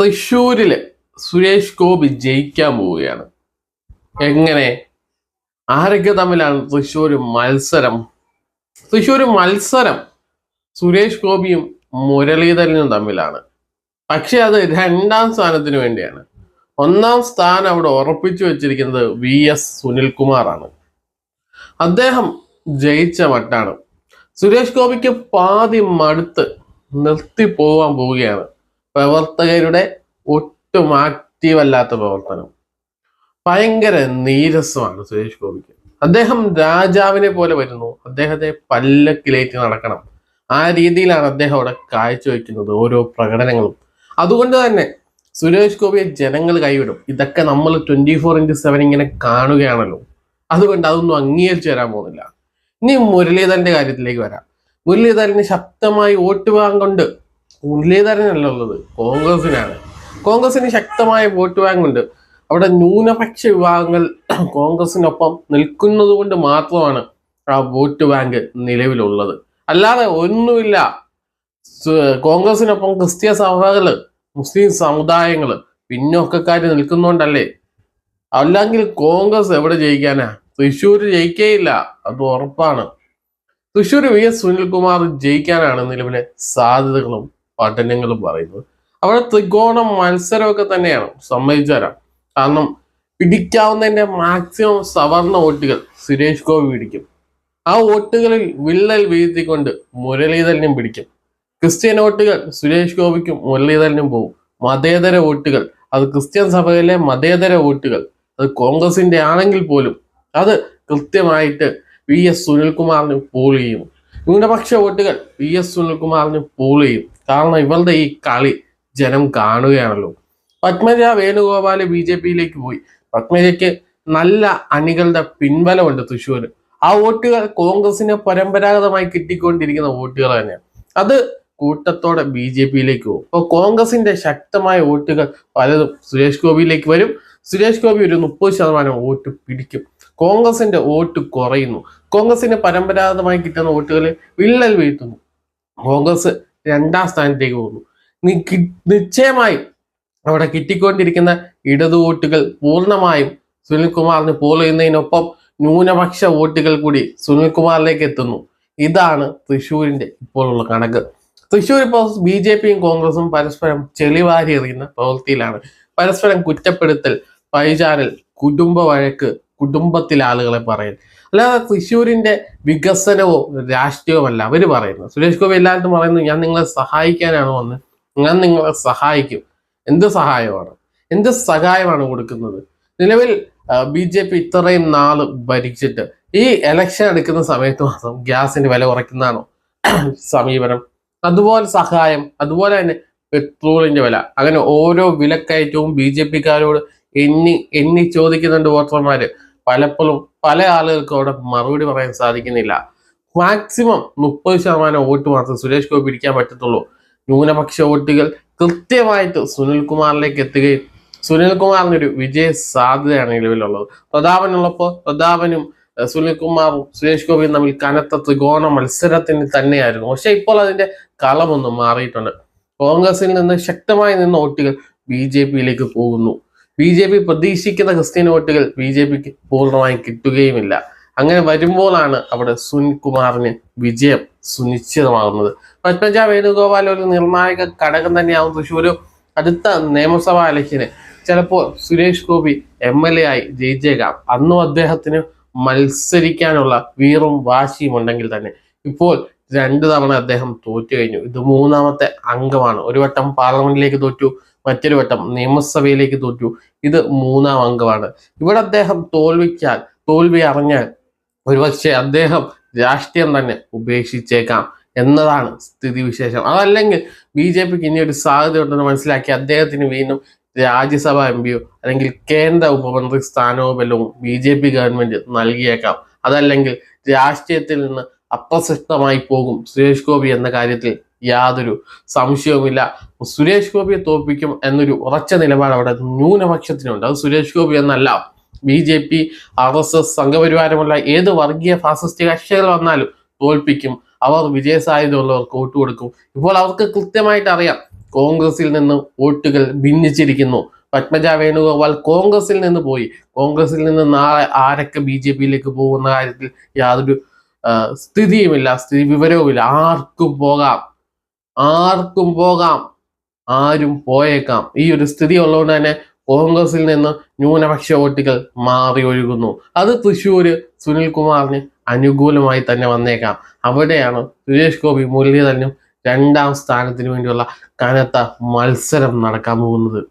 തൃശ്ശൂരിൽ സുരേഷ് ഗോപി ജയിക്കാൻ പോവുകയാണ്. എങ്ങനെ? ആരൊക്കെ തമ്മിലാണ് തൃശ്ശൂർ മത്സരം? തൃശ്ശൂർ മത്സരം സുരേഷ് ഗോപിയും മുരളീധരനും തമ്മിലാണ്. പക്ഷെ അത് രണ്ടാം സ്ഥാനത്തിന് വേണ്ടിയാണ്. ഒന്നാം സ്ഥാനം അവിടെ ഉറപ്പിച്ചു വെച്ചിരിക്കുന്നത് വി എസ് സുനിൽകുമാറാണ്. അദ്ദേഹം ജയിച്ച മട്ടാണ്. സുരേഷ് ഗോപിക്ക് പാതി മടുത്ത് നിർത്തി പോവാൻ പോവുകയാണ്. പ്രവർത്തകരുടെ ഒട്ടും ആക്റ്റീവ് അല്ലാത്ത പ്രവർത്തനം. ഭയങ്കര നീരസമാണ് സുരേഷ് ഗോപിക്ക്. അദ്ദേഹം രാജാവിനെ പോലെ വരുന്നു. അദ്ദേഹത്തെ പല്ലക്കിലേറ്റ് നടക്കണം. ആ രീതിയിലാണ് അദ്ദേഹം അവിടെ കാഴ്ചവെക്കുന്നത് ഓരോ പ്രകടനങ്ങളും. അതുകൊണ്ട് തന്നെ സുരേഷ് ഗോപിയെ ജനങ്ങൾ കൈവിടും. ഇതൊക്കെ നമ്മൾ ട്വന്റി ഫോർ ഇന്റു സെവൻ ഇങ്ങനെ കാണുകയാണല്ലോ. അതുകൊണ്ട് അതൊന്നും അംഗീകരിച്ചു തരാൻ പോകുന്നില്ല. ഇനി മുരളീധരന്റെ കാര്യത്തിലേക്ക് വരാം. മുരളീധരന് ശക്തമായി വോട്ട് വാങ്ങുന്നുണ്ട് മുരളീധരനല്ല ഉള്ളത്. കോൺഗ്രസിനാണ് കോൺഗ്രസിന് ശക്തമായ വോട്ട് ബാങ്കുണ്ട് അവിടെ ന്യൂനപക്ഷ വിഭാഗങ്ങൾ കോൺഗ്രസിനൊപ്പം നിൽക്കുന്നത് കൊണ്ട് മാത്രമാണ് ആ വോട്ട് ബാങ്ക് നിലവിലുള്ളത്. അല്ലാതെ ഒന്നുമില്ല. കോൺഗ്രസിനൊപ്പം ക്രിസ്ത്യ സഭകൾ മുസ്ലിം സമുദായങ്ങൾ പിന്നോക്കക്കാർ നിൽക്കുന്നോണ്ടല്ലേ? അല്ലെങ്കിൽ കോൺഗ്രസ് എവിടെ ജയിക്കാനാ? തൃശ്ശൂർ ജയിക്കേയില്ല. അത് ഉറപ്പാണ്. തൃശ്ശൂർ വി എസ് സുനിൽകുമാർ ജയിക്കാനാണ് നിലവിലെ സാധ്യതകളും പഠനങ്ങളും പറയുന്നത്. അവിടെ ത്രികോണ മത്സരമൊക്കെ തന്നെയാണ്. സമ്മതിച്ചുതരാം. കാരണം പിടിക്കാവുന്നതിന്റെ മാക്സിമം സവർണ വോട്ടുകൾ സുരേഷ് ഗോപി പിടിക്കും. ആ വോട്ടുകളിൽ വിള്ളൽ വീഴ്ത്തിക്കൊണ്ട് മുരളീധരനും പിടിക്കും. ക്രിസ്ത്യൻ വോട്ടുകൾ സുരേഷ് ഗോപിക്കും മുരളീധരനും പോകും മതേതര വോട്ടുകൾ അത് ക്രിസ്ത്യൻ സഭയിലെ മതേതര വോട്ടുകൾ അത് കോൺഗ്രസിന്റെ ആണെങ്കിൽ പോലും അത് കൃത്യമായിട്ട് വി എസ് സുനിൽകുമാറിന് പോൾ ചെയ്യും. ന്യൂനപക്ഷ വോട്ടുകൾ വി എസ് സുനിൽകുമാറിന് പോൾ ചെയ്യും. കാരണം ഇവളുടെ ഈ കളി ജനം കാണുകയാണല്ലോ. പത്മജ വേണുഗോപാൽ ബി ജെ പിയിലേക്ക് പോയി. പത്മജയ്ക്ക് നല്ല അണികളുടെ പിൻബലമുണ്ട് തൃശ്ശൂർ ആ വോട്ടുകൾ കോൺഗ്രസിന് പരമ്പരാഗതമായി കിട്ടിക്കൊണ്ടിരിക്കുന്ന വോട്ടുകൾ തന്നെയാണ്. അത് കൂട്ടത്തോടെ ബി ജെ പിയിലേക്ക് പോകും. അപ്പോൾ കോൺഗ്രസിന്റെ ശക്തമായ വോട്ടുകൾ പലതും സുരേഷ് ഗോപിയിലേക്ക് വരും. സുരേഷ് ഗോപി ഒരു മുപ്പത് ശതമാനം വോട്ട് പിടിക്കും. കോൺഗ്രസിന്റെ വോട്ട് കുറയുന്നു. കോൺഗ്രസിന് പരമ്പരാഗതമായി കിട്ടുന്ന വോട്ടുകൾ വിള്ളൽ വീഴ്ത്തുന്നു. കോൺഗ്രസ് രണ്ടാം സ്ഥാനത്തേക്ക് പോകുന്നു. നിശ്ചയമായും അവിടെ കിട്ടിക്കൊണ്ടിരിക്കുന്ന ഇടതു വോട്ടുകൾ പൂർണമായും സുനിൽകുമാറിന് പോൾ ചെയ്യുന്നതിനൊപ്പം ന്യൂനപക്ഷ വോട്ടുകൾ കൂടി സുനിൽകുമാറിലേക്ക് എത്തുന്നു. ഇതാണ് തൃശ്ശൂരിന്റെ ഇപ്പോഴുള്ള കണക്ക്. തൃശ്ശൂർ ഇപ്പോൾ ബി ജെ പിയും കോൺഗ്രസും പരസ്പരം ചെളിവാരി എറിയുന്ന പ്രവൃത്തിയിലാണ്. പരസ്പരം കുറ്റപ്പെടുത്തൽ പൈചാനൽ കുടുംബ വഴക്ക് കുടുംബത്തിലെ ആളുകളെ പറയൽ. അല്ലാതെ തൃശ്ശൂരിന്റെ വികസനവും രാഷ്ട്രീയവുമല്ല. അവർ പറയുന്നത് സുരേഷ് ഗോപി എല്ലായിടത്തും പറയുന്നത് ഞാൻ നിങ്ങളെ സഹായിക്കാനാണ് വന്ന്. ഞാൻ നിങ്ങളെ സഹായിക്കും. എന്ത് സഹായമാണ്? എന്ത് സഹായമാണ് കൊടുക്കുന്നത്? നിലവിൽ ബി ജെ പി ഇത്രയും നാൾ ഭരിച്ചിട്ട് ഈ എലക്ഷൻ എടുക്കുന്ന സമയത്ത് മാത്രം ഗ്യാസിന്റെ വില കുറയ്ക്കുന്നതാണോ? സമീപനം. അതുപോലെ സഹായം അതുപോലെ തന്നെ പെട്രോളിന്റെ വില. അങ്ങനെ ഓരോ വിലക്കയറ്റവും ബി ജെ പിക്കാരോട് എണ്ണി എണ്ണി ചോദിക്കുന്നുണ്ട് വോട്ടർമാര്. പലപ്പോഴും പല ആളുകൾക്കും അവിടെ മറുപടി പറയാൻ സാധിക്കുന്നില്ല. മാക്സിമം മുപ്പത് ശതമാനം വോട്ട് മാത്രം സുരേഷ് ഗോപി പിടിക്കാൻ പറ്റത്തുള്ളൂ. ന്യൂനപക്ഷ വോട്ടുകൾ കൃത്യമായിട്ട് സുനിൽകുമാറിലേക്ക് എത്തുകയും സുനിൽകുമാറിനൊരു വിജയ സാധ്യതയാണ് നിലവിലുള്ളത്. പ്രതാപനുള്ളപ്പോൾ പ്രതാപനും സുനിൽകുമാറും സുരേഷ് ഗോപിയും തമ്മിൽ കനത്ത ത്രികോണ മത്സരത്തിന് തന്നെയായിരുന്നു. പക്ഷെ ഇപ്പോൾ അതിന്റെ കളമൊന്നും മാറിയിട്ടുണ്ട്. കോൺഗ്രസിൽ നിന്ന് ശക്തമായി നിന്ന വോട്ടുകൾ ബി ജെ പിയിലേക്ക് പോകുന്നു. ബി ജെ പി പ്രതീക്ഷിക്കുന്ന ക്രിസ്ത്യൻ വോട്ടുകൾ ബി ജെ പിക്ക് പൂർണമായും കിട്ടുകയുമില്ല. അങ്ങനെ വരുമ്പോഴാണ് അവിടെ സുനിൽകുമാറിന് വിജയം സുനിശ്ചിതമാകുന്നത്. പത്മജ വേണുഗോപാൽ ഒരു നിർണായക ഘടകം തന്നെയാവും തൃശ്ശൂർ അടുത്ത നിയമസഭാ ഇലക്ഷന് ചിലപ്പോൾ Suresh Gopi M L A ആയി ജയിച്ചേക്കാം. അന്നും അദ്ദേഹത്തിന് മത്സരിക്കാനുള്ള വീറും വാശിയും ഉണ്ടെങ്കിൽ തന്നെ. ഇപ്പോൾ രണ്ടു തവണ അദ്ദേഹം തോറ്റു കഴിഞ്ഞു. ഇത് മൂന്നാമത്തെ അംഗമാണ്. ഒരു വട്ടം പാർലമെന്റിലേക്ക് തോറ്റു മറ്റൊരു വട്ടം നിയമസഭയിലേക്ക് തോറ്റു. ഇത് മൂന്നാം അംഗമാണ്. ഇവിടെ അദ്ദേഹം തോൽവിച്ചാൽ തോൽവി അറിഞ്ഞാൽ ഒരുപക്ഷെ അദ്ദേഹം രാഷ്ട്രീയം തന്നെ ഉപേക്ഷിച്ചേക്കാം എന്നതാണ് സ്ഥിതിവിശേഷം. അതല്ലെങ്കിൽ ബി ജെ പിക്ക് ഇനി ഒരു സാധ്യത ഉണ്ടെന്ന് മനസ്സിലാക്കി അദ്ദേഹത്തിന് വീണ്ടും രാജ്യസഭ എം പിയോ അല്ലെങ്കിൽ കേന്ദ്ര ഉപമന്ത്രി സ്ഥാനമോ ബലവും ബി ജെ പി ഗവൺമെന്റ് നൽകിയേക്കാം. അതല്ലെങ്കിൽ രാഷ്ട്രീയത്തിൽ നിന്ന് അപ്രസക്തമായി പോകും. സുരേഷ് ഗോപി എന്ന കാര്യത്തിൽ യാതൊരു സംശയവുമില്ല. സുരേഷ് ഗോപിയെ തോൽപ്പിക്കും എന്നൊരു ഉറച്ച നിലപാട് അവിടെ ന്യൂനപക്ഷത്തിനുണ്ട്. അത് സുരേഷ് ഗോപി എന്നല്ല. B J P R S S സംഘപരിവാരമുള്ള ഏത് വർഗീയ ഫാസിസ്റ്റ് കക്ഷികൾ വന്നാലും തോൽപ്പിക്കും. അവർ വിജയസാധ്യതയുള്ളവർക്ക് വോട്ട് കൊടുക്കും. ഇപ്പോൾ അവർക്ക് കൃത്യമായിട്ട് അറിയാം. കോൺഗ്രസിൽ നിന്ന് വോട്ടുകൾ ഭിന്നിച്ചിരിക്കുന്നു. പത്മജ വേണുഗോപാൽ കോൺഗ്രസിൽ നിന്ന് പോയി. കോൺഗ്രസിൽ നിന്ന് നാളെ ആരൊക്കെ ബി ജെ പിയിലേക്ക് പോകുന്ന കാര്യത്തിൽ യാതൊരു സ്ഥിതിയുമില്ല സ്ഥിതി വിവരവുമില്ല. ആർക്കും പോകാം. ആർക്കും പോകാം. ആരും പോയേക്കാം. ഈ ഒരു സ്ഥിതി ഉള്ളതുകൊണ്ട് തന്നെ കോൺഗ്രസിൽ നിന്ന് ന്യൂനപക്ഷ വോട്ടുകൾ മാറി ഒഴുകുന്നു. അത് തൃശ്ശൂര് സുനിൽകുമാറിന് അനുകൂലമായി തന്നെ വന്നേക്കാം. അവിടെയാണ് സുരേഷ് ഗോപി മുരളീധരനും രണ്ടാം സ്ഥാനത്തിന് വേണ്ടിയുള്ള കനത്ത മത്സരം നടക്കാൻ പോകുന്നത്.